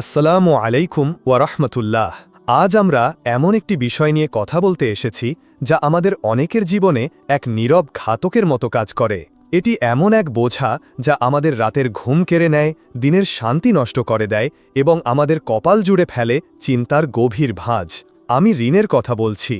আসসালামু আলাইকুম ওয়ারহমতুল্লাহ আজ আমরা এমন একটি বিষয় নিয়ে কথা বলতে এসেছি, যা আমাদের অনেকের জীবনে এক নীরব ঘাতকের মতো কাজ করে। এটি এমন এক বোঝা যা আমাদের রাতের ঘুম কেড়ে নেয়, দিনের শান্তি নষ্ট করে দেয় এবং আমাদের কপাল জুড়ে ফেলে চিন্তার গভীর ভাঁজ। আমি ঋণের কথা বলছি।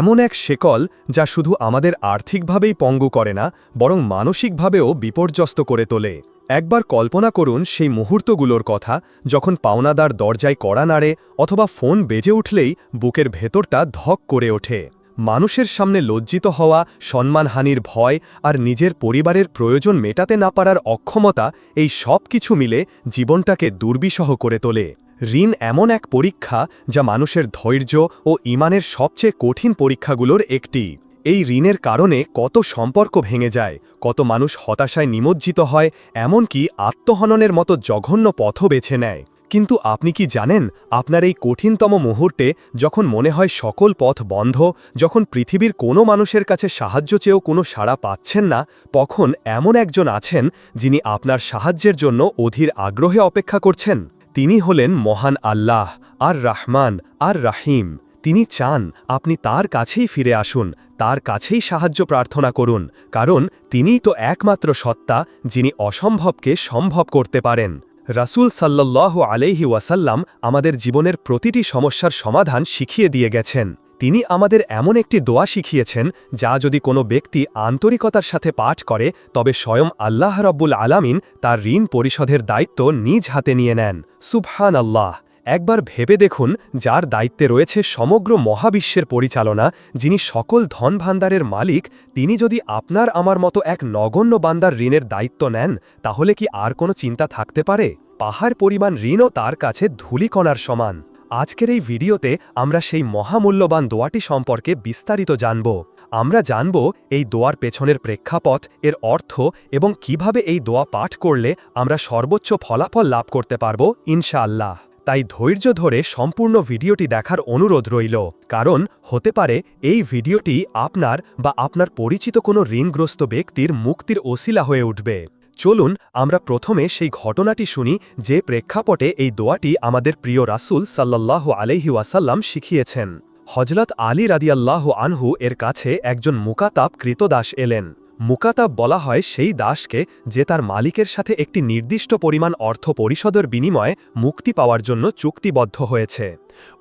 এমন এক শেকল যা শুধু আমাদের আর্থিকভাবেই পঙ্গু করে না, বরং মানসিকভাবেও বিপর্যস্ত করে তোলে। একবার কল্পনা করুন সেই মুহূর্তগুলোর কথা, যখন পাওনাদার দরজায় কড়া নাড়ে অথবা ফোন বেজে উঠলেই বুকের ভেতরটা ধক করে ওঠে। মানুষের সামনে লজ্জিত হওয়া, সম্মানহানির ভয় আর নিজের পরিবারের প্রয়োজন মেটাতে না পারার অক্ষমতা, এই সব কিছু মিলে জীবনটাকে দুর্বিষহ করে তোলে। ঋণ এমন এক পরীক্ষা যা মানুষের ধৈর্য ও ইমানের সবচেয়ে কঠিন পরীক্ষাগুলোর একটি। এই ঋণের কারণে কত সম্পর্ক ভেঙে যায়, কত মানুষ হতাশায় নিমজ্জিত হয়, এমনকি আত্মহননের মতো জঘন্য পথও বেছে নেয়। কিন্তু আপনি কি জানেন, আপনার এই কঠিনতম মুহূর্তে যখন মনে হয় সকল পথ বন্ধ, যখন পৃথিবীর কোনো মানুষের কাছে সাহায্য চেয়েও কোনো সাড়া পাচ্ছেন না, তখন এমন একজন আছেন যিনি আপনার সাহায্যের জন্য অধীর আগ্রহে অপেক্ষা করছেন। তিনি হলেন মহান আল্লাহ আর রাহমান আর রাহিম তিনি চান আপনি তার কাছেই ফিরে আসুন, তার কাছেই সাহায্য প্রার্থনা করুন, কারণ তিনিই তো একমাত্র সত্তা যিনি অসম্ভবকে সম্ভব করতে পারেন। রাসূল সাল্লাহ আলাইহি ওয়াসাল্লাম আমাদের জীবনের প্রতিটি সমস্যার সমাধান শিখিয়ে দিয়ে গেছেন। তিনি আমাদের এমন একটি দোয়া শিখিয়েছেন, যা যদি কোনো ব্যক্তি আন্তরিকতার সাথে পাঠ করে, তবে স্বয়ং আল্লাহ রব্বুল আলামিন তার ঋণ পরিশোধের দায়িত্ব নিজ হাতে নিয়ে নেন। সুবহান আল্লাহ একবার ভেবে দেখুন যার দায়িত্বে রয়েছে সমগ্র মহাবিশ্বের পরিচালনা, যিনি সকল ধন ভাণ্ডারের মালিক, তিনি যদি আপনার আমার মতো এক নগণ্য বান্দার ঋণের দায়িত্ব নেন, তাহলে কি আর কোনো চিন্তা থাকতে পারে? পাহাড় পরিমাণ ঋণও তার কাছে ধূলিকণার সমান। আজকের এই ভিডিওতে আমরা সেই মহামূল্যবান দোয়াটি সম্পর্কে বিস্তারিত জানব। আমরা জানব এই দোয়ার পেছনের প্রেক্ষাপট, এর অর্থ এবং কীভাবে এই দোয়া পাঠ করলে আমরা সর্বোচ্চ ফলাফল লাভ করতে পারব, ইনশাআল্লাহ। তাই ধৈর্য ধরে সম্পূর্ণ ভিডিওটি দেখার অনুরোধ রইল। কারণ, হতে পারে এই ভিডিওটি আপনার বা আপনার পরিচিত কোনো ঋণগ্রস্ত ব্যক্তির মুক্তির ওসিলা হয়ে উঠবে। চলুন, আমরা প্রথমে সেই ঘটনাটি শুনি যে প্রেক্ষাপটে এই দোয়াটি আমাদের প্রিয় রাসুল সাল্লাহ আলহি ওয়াসাল্লাম শিখিয়েছেন। হজরত আলী রাদিয়াল্লাহ আনহু এর কাছে একজন মুকাতাব কৃতদাস এলেন। মুকাতাব বলা হয় সেই দাসকে যে তার মালিকের সাথে একটি নির্দিষ্ট পরিমাণ অর্থ পরিষদের বিনিময়ে মুক্তি পাওয়ার জন্য চুক্তিবদ্ধ হয়েছে।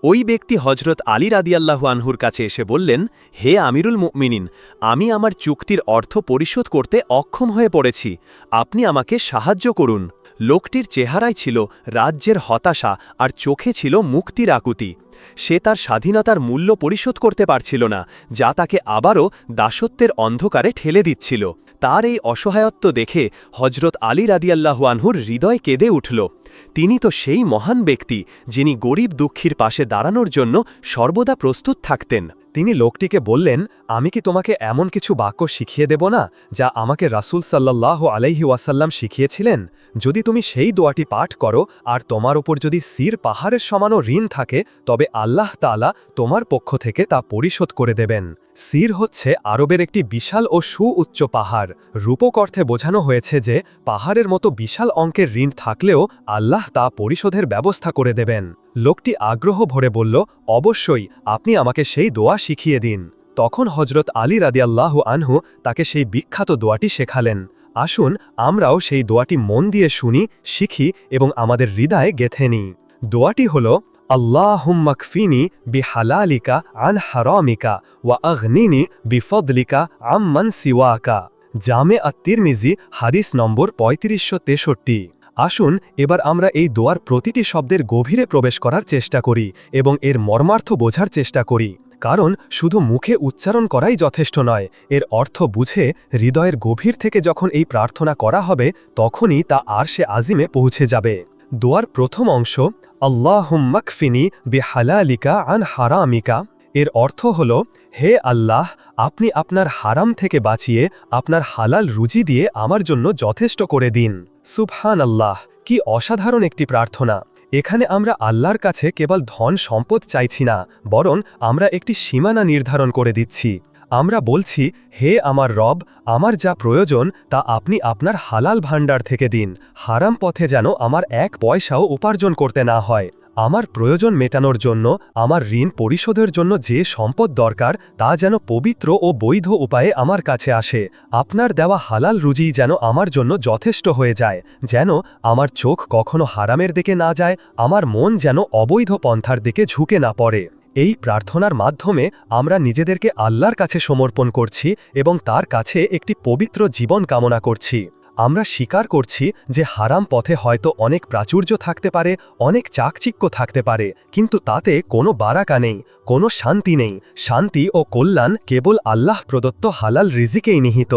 ওই ব্যক্তি হজরত আলী রাদিয়াল্লাহু আনহুর কাছে এসে বললেন, হে আমিরুল মুমিনিন, আমি আমার চুক্তির অর্থ পরিশোধ করতে অক্ষম হয়ে পড়েছি। আপনি আমাকে সাহায্য করুন। লোকটির চেহারায় ছিল রাজ্যের হতাশা আর চোখে ছিল মুক্তির আকুতি। সে তার স্বাধীনতার মূল্য পরিশোধ করতে পারছিল না, যা তাকে আবারও দাসত্বের অন্ধকারে ঠেলে দিচ্ছিল। তার এই অসহায়ত্ব দেখে হজরত আলী রাদিয়াল্লাহু আনহুর হৃদয় কেঁদে উঠল। তিনি তো সেই মহান ব্যক্তি যিনি গরিব দুঃখীর পাশে দাঁড়ানোর জন্য সর্বদা প্রস্তুত থাকতেন। তিনি লোকটিকে বললেন, আমি কি তোমাকে এমন কিছু বাক্য শিখিয়ে দেব না, যা আমাকে রাসুল সাল্লাহ আলাইহি ওয়াসাল্লাম শিখিয়েছিলেন? যদি তুমি সেই দোয়াটি পাঠ করো, আর তোমার ওপর যদি সির পাহাড়ের সমানও ঋণ থাকে, তবে আল্লাহ তালা তোমার পক্ষ থেকে তা পরিশোধ করে দেবেন। সির হচ্ছে আরবের একটি বিশাল ও সুউচ্চ পাহাড়। রূপক অর্থে বোঝানো হয়েছে যে, পাহাড়ের মতো বিশাল অঙ্কের ঋণ থাকলেও আল্লাহ তা পরিশোধের ব্যবস্থা করে দেবেন। লোকটি আগ্রহ ভরে বলল, অবশ্যই, আপনি আমাকে সেই দোয়া শিখিয়ে দিন। তখন হজরত আলী রাদিয়াল্লাহ আনহু তাকে সেই বিখ্যাত দোয়াটি শেখালেন। আসুন, আমরাও সেই দোয়াটি মন দিয়ে শুনি, শিখি এবং আমাদের হৃদয়ে গেথে নিই। দোয়াটি হল আল্লাহুম্মাকফিনি বিহালালিকা আন হারামিকা ওয়া আগনিনি বিফদলিকা আম্মান সিওয়াকা। জামে আত্মিরমিজি হাদিস নম্বর পঁয়ত্রিশশো তেষট্টি। আসুন, এবার আমরা এই দোয়ার প্রতিটি শব্দের গভীরে প্রবেশ করার চেষ্টা করি এবং এর মর্মার্থ বোঝার চেষ্টা করি। কারণ, শুধু মুখে উচ্চারণ করাই যথেষ্ট নয়, এর অর্থ বুঝে, হৃদয়ের গভীর থেকে যখন এই প্রার্থনা করা হবে, তখনই তা আর সে আজিমে পৌঁছে যাবে। দোয়ার প্রথম অংশ আল্লাহুম্মাকফিনি বেহালালিকা আন হারামিকা। এর অর্থ হল, হে আল্লাহ, আপনি আপনার হারাম থেকে বাঁচিয়ে আপনার হালাল রুজি দিয়ে আমার জন্য যথেষ্ট করে দিন। সুবহান আল্লাহ কি অসাধারণ একটি প্রার্থনা। এখানে আমরা আল্লাহর কাছে কেবল ধন সম্পদ চাইছি না, বরং আমরা একটি সীমানা নির্ধারণ করে দিচ্ছি। আমরা বলছি, হে আমার রব, আমার যা প্রয়োজন তা আপনি আপনার হালাল ভাণ্ডার থেকে দিন, হারাম পথে যেন আমার এক পয়সাও উপার্জন করতে না হয়। আমার প্রয়োজন মেটানোর জন্য, আমার ঋণ পরিশোধের জন্য যে সম্পদ দরকার, তা যেন পবিত্র ও বৈধ উপায়ে আমার কাছে আসে। আপনার দেওয়া হালাল রুজি যেন আমার জন্য যথেষ্ট হয়ে যায়, যেন আমার চোখ কখনো হারামের দিকে না যায়, আমার মন যেন অবৈধ পন্থার দিকে ঝুঁকে না পড়ে। এই প্রার্থনার মাধ্যমে আমরা নিজেদেরকে আল্লাহর কাছে সমর্পণ করছি এবং তার কাছে একটি পবিত্র জীবন কামনা করছি। আমরা স্বীকার করছি যে হারাম পথে হয়তো অনেক প্রাচুর্য থাকতে পারে, অনেক চাকচিক্য থাকতে পারে, কিন্তু তাতে কোনো বারাকা নেই, কোনো শান্তি নেই। শান্তি ও কল্যাণ কেবল আল্লাহ প্রদত্ত হালাল রিজিকেই নিহিত।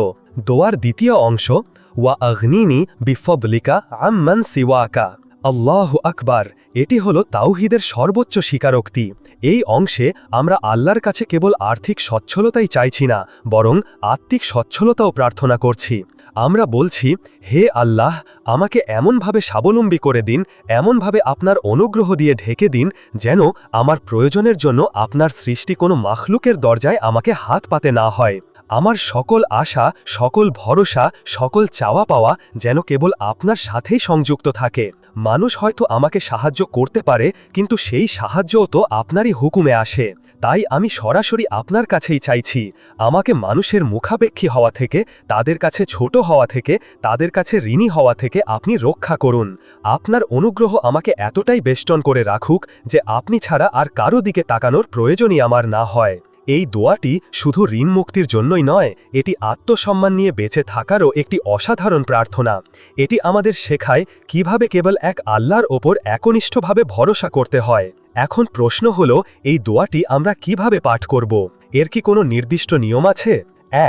দোয়ার দ্বিতীয় অংশ, ওয়া আগ্নিনি বিফবলিকা আম্মান সিওয়াকা আল্লাহ আকবার, এটি হল তাওহিদের সর্বোচ্চ স্বীকারোক্তি। এই অংশে আমরা আল্লাহর কাছে কেবল আর্থিক সচ্ছলতাই চাইছি না, বরং আত্মিক সচ্ছলতাও প্রার্থনা করছি। আমরা বলছি, হে আল্লাহ, আমাকে এমনভাবে স্বাবলম্বী করে দিন, এমনভাবে আপনার অনুগ্রহ দিয়ে ঢেকে দিন, যেন আমার প্রয়োজনের জন্য আপনার সৃষ্টি কোনো মাখলুকের দরজায় আমাকে হাত পাতে না হয়। আমার সকল আশা, সকল ভরসা, সকল চাওয়া পাওয়া যেন কেবল আপনার সাথেই সংযুক্ত থাকে। মানুষ হয়তো আমাকে সাহায্য করতে পারে, কিন্তু সেই সাহায্যও তো আপনারই হুকুমে আসে। তাই আমি সরাসরি আপনার কাছেই চাইছি। আমাকে মানুষের মুখাপেক্ষী হওয়া থেকে, তাদের কাছে ছোট হওয়া থেকে, তাদের কাছে ঋণী হওয়া থেকে আপনি রক্ষা করুন। আপনার অনুগ্রহ আমাকে এতটাই বেষ্টন করে রাখুক যে আপনি ছাড়া আর কারও দিকে তাকানোর প্রয়োজনই আমার না হয়। এই দোয়াটি শুধু ঋণ মুক্তির জন্যই নয়, এটি আত্মসম্মান নিয়ে বেঁচে থাকারও একটি অসাধারণ প্রার্থনা। এটি আমাদের শেখায় কীভাবে কেবল এক আল্লাহর ওপর একনিষ্ঠভাবে ভরসা করতে হয়। এখন প্রশ্ন হল, এই দোয়াটি আমরা কীভাবে পাঠ করব? এর কি কোনো নির্দিষ্ট নিয়ম আছে?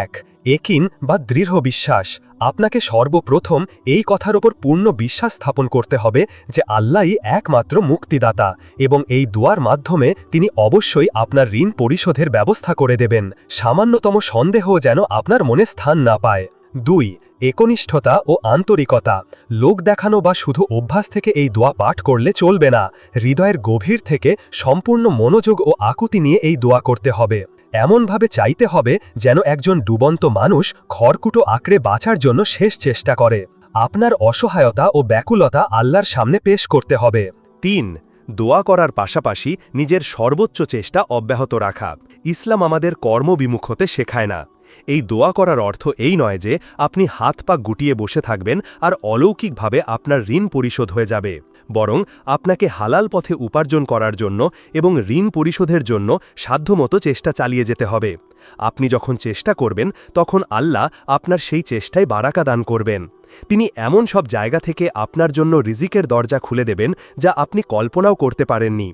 এক একিন বা দৃঢ় বিশ্বাস। আপনাকে সর্বপ্রথম এই কথার ওপর পূর্ণ বিশ্বাস স্থাপন করতে হবে যে আল্লাহই একমাত্র মুক্তিদাতা এবং এই দুয়ার মাধ্যমে তিনি অবশ্যই আপনার ঋণ পরিশোধের ব্যবস্থা করে দেবেন। সামান্যতম সন্দেহ যেন আপনার মনে স্থান না পায়। দুই, একনিষ্ঠতা ও আন্তরিকতা। লোক দেখানো বা শুধু অভ্যাস থেকে এই দোয়া পাঠ করলে চলবে না। হৃদয়ের গভীর থেকে সম্পূর্ণ মনোযোগ ও আকুতি নিয়ে এই দোয়া করতে হবে। এমনভাবে চাইতে হবে যেন একজন ডুবন্ত মানুষ খড়কুটো আঁকড়ে বাঁচার জন্য শেষ চেষ্টা করে। আপনার অসহায়তা ও ব্যাকুলতা আল্লাহর সামনে পেশ করতে হবে। তিন, দোয়া করার পাশাপাশি নিজের সর্বোচ্চ চেষ্টা অব্যাহত রাখা। ইসলাম আমাদের কর্মবিমুখ হতে শেখায় না। এই দোয়া করার অর্থ এই নয় যে আপনি হাত পা গুটিয়ে বসে থাকবেন আর অলৌকিকভাবে আপনার ঋণ পরিশোধ হয়ে যাবে। বরং আপনাকে হালাল পথে উপার্জন করার জন্য এবং ঋণ পরিশোধের জন্য সাধ্যমতো চেষ্টা চালিয়ে যেতে হবে। আপনি যখন চেষ্টা করবেন, তখন আল্লাহ আপনার সেই চেষ্টায় বারাকা দান করবেন। তিনি এমন সব জায়গা থেকে আপনার জন্য রিজিকের দরজা খুলে দেবেন যা আপনি কল্পনাও করতে পারেননি।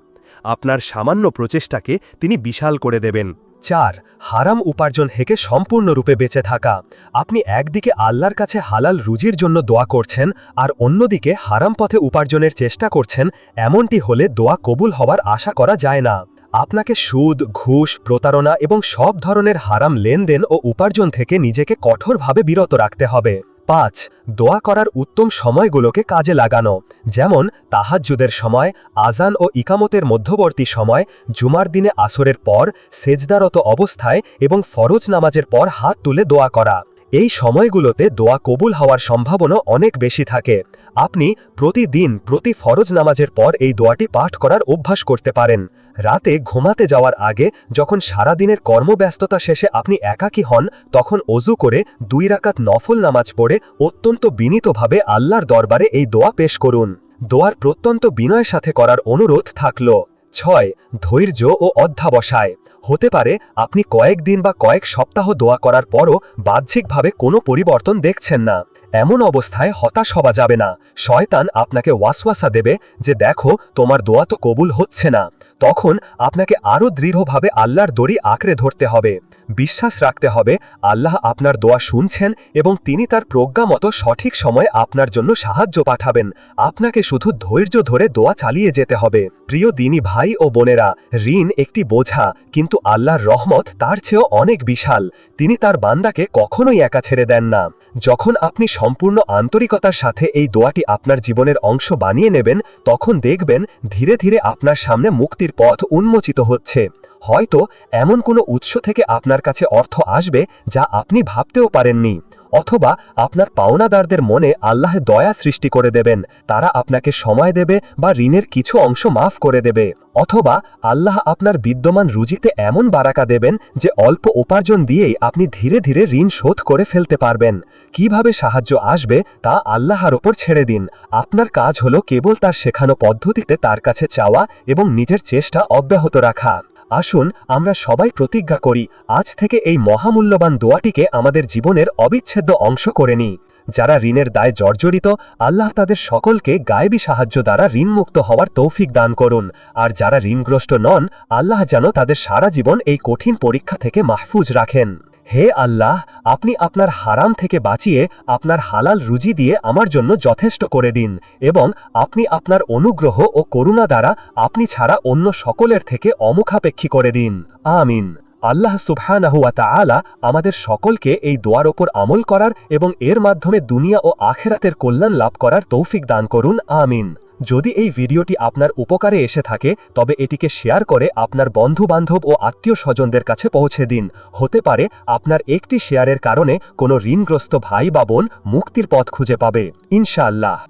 আপনার সামান্য প্রচেষ্টাকে তিনি বিশাল করে দেবেন। চার, হারাম উপার্জন হেকে সম্পূর্ণরূপে বেঁচে থাকা। আপনি একদিকে আল্লাহর কাছে হালাল রুজির জন্য দোয়া করছেন আর অন্যদিকে হারাম পথে উপার্জনের চেষ্টা করছেন, এমনটি হলে দোয়া কবুল হওয়ার আশা করা যায় না। আপনাকে সুদ, ঘুষ, প্রতারণা এবং সব ধরনের হারাম লেনদেন ও উপার্জন থেকে নিজেকে কঠোরভাবে বিরত রাখতে হবে। পাঁচ, দোয়া করার উত্তম সময়গুলোকে কাজে লাগানো। যেমন, তাহাজ্জুদের সময় আজান ও ইকামতের মধ্যবর্তী সময়, জুমার দিনে আসরের পর, সেজদারত অবস্থায় এবং ফরজ নামাজের পর হাত তুলে দোয়া করা। এই সময়গুলোতে দোয়া কবুল হওয়ার সম্ভাবনা অনেক বেশি থাকে। আপনি প্রতিদিন প্রতি ফরজ নামাজের পর এই দোয়াটি পাঠ করার অভ্যাস করতে পারেন। রাতে ঘুমাতে যাওয়ার আগে যখন সারাদিনের কর্মব্যস্ততা শেষে আপনি একাকী হন, তখন অজু করে দুই রাকাত নফল নামাজ পড়ে অত্যন্ত বিনীতভাবে আল্লাহর দরবারে এই দোয়া পেশ করুন। দোয়ার প্রত্যন্ত বিনয়ের সাথে করার অনুরোধ থাকল। ছয়, ধৈর্য ও অধ্যাবসায়। হতে পারে আপনি কয়েক দিন বা কয়েক সপ্তাহ দোয়া করার পরও বাহ্যিকভাবে কোনো পরিবর্তন দেখছেন না। এমন অবস্থায় হতাশ হওয়া যাবে না। শয়তান আপনাকে ওয়াসওয়াসা দেবে যে, দেখো, তোমার দোয়া তো কবুল হচ্ছে না। তখন আপনাকে আরও দৃঢ়ভাবে আল্লাহর দড়ি আঁকড়ে ধরতে হবে। বিশ্বাস রাখতে হবে, আল্লাহ আপনার দোয়া শুনছেন এবং তিনি তার প্রজ্ঞা মতো সঠিক সময়ে আপনার জন্য সাহায্য পাঠাবেন। আপনাকে শুধু ধৈর্য ধরে দোয়া চালিয়ে যেতে হবে। প্রিয় দিনী ভাই ও বোনেরা, ঋণ একটি বোঝা, কিন্তু আল্লাহর রহমত তার চেয়েও অনেক বিশাল। তিনি তার বান্দাকে কখনোই একা ছেড়ে দেন না। যখন আপনি সম্পূর্ণ আন্তরিকতার সাথে এই দোয়াটি আপনার জীবনের অংশ বানিয়ে নেবেন, তখন দেখবেন ধীরে ধীরে আপনার সামনে মুক্তির পথ উন্মোচিত হচ্ছে। হয়তো এমন কোনো উৎস থেকে আপনার কাছে অর্থ আসবে যা আপনি ভাবতেও পারেননি। অথবা আপনার পাওনাদারদের মনে আল্লাহ দয়া সৃষ্টি করে দেবেন। তারা আপনাকে সময় দেবে বা ঋণের কিছু অংশ মাফ করে দেবে। অথবা আল্লাহ আপনার বিদ্যমান রুজিতে এমন বারাকা দেবেন যে অল্প উপার্জন দিয়েই আপনি ধীরে ধীরে ঋণ শোধ করে ফেলতে পারবেন। কীভাবে সাহায্য আসবে তা আল্লাহর ওপর ছেড়ে দিন। আপনার কাজ হলো কেবল তার শেখানো পদ্ধতিতে তার কাছে চাওয়া এবং নিজের চেষ্টা অব্যাহত রাখা। আসুন আমরা সবাই প্রতিজ্ঞা করি, আজ থেকে এই মহামূল্যবান দোয়াটিকে আমাদের জীবনের অবিচ্ছেদ্য অংশ করে নিই। যারা ঋণের দায় জর্জরিত, আল্লাহ তাদের সকলকে গায়েবী সাহায্য দ্বারা ঋণমুক্ত হওয়ার তৌফিক দান করুন। আর যারা ঋণগ্রস্ত নন, আল্লাহ যেন তাদের সারা জীবন এই কঠিন পরীক্ষা থেকে মাহফুজ রাখেন। হে আল্লাহ, আপনি আপনার হারাম থেকে বাঁচিয়ে আপনার হালাল রুজি দিয়ে আমার জন্য যথেষ্ট করে দিন এবং আপনি আপনার অনুগ্রহ ও করুণা দ্বারা আপনি ছাড়া অন্য সকলের থেকে অমুখাপেক্ষী করে দিন। আমিন। আল্লাহ সুবহানাহুয়া তাআলা আমাদের সকলকে এই দোয়ার ওপর আমল করার এবং এর মাধ্যমে দুনিয়া ও আখেরাতের কল্যাণ লাভ করার তৌফিক দান করুন। আমিন। যদি এই ভিডিওটি আপনার উপকারে এসে থাকে, তবে এটিকে শেয়ার করে আপনার বন্ধু বান্ধব ও আত্মীয় স্বজনদের কাছে পৌঁছে দিন। হতে পারে আপনার একটি শেয়ারের কারণে কোনো ঋণগ্রস্ত ভাই বা বোন মুক্তির পথ খুঁজে পাবে। ইনশাআল্লাহ।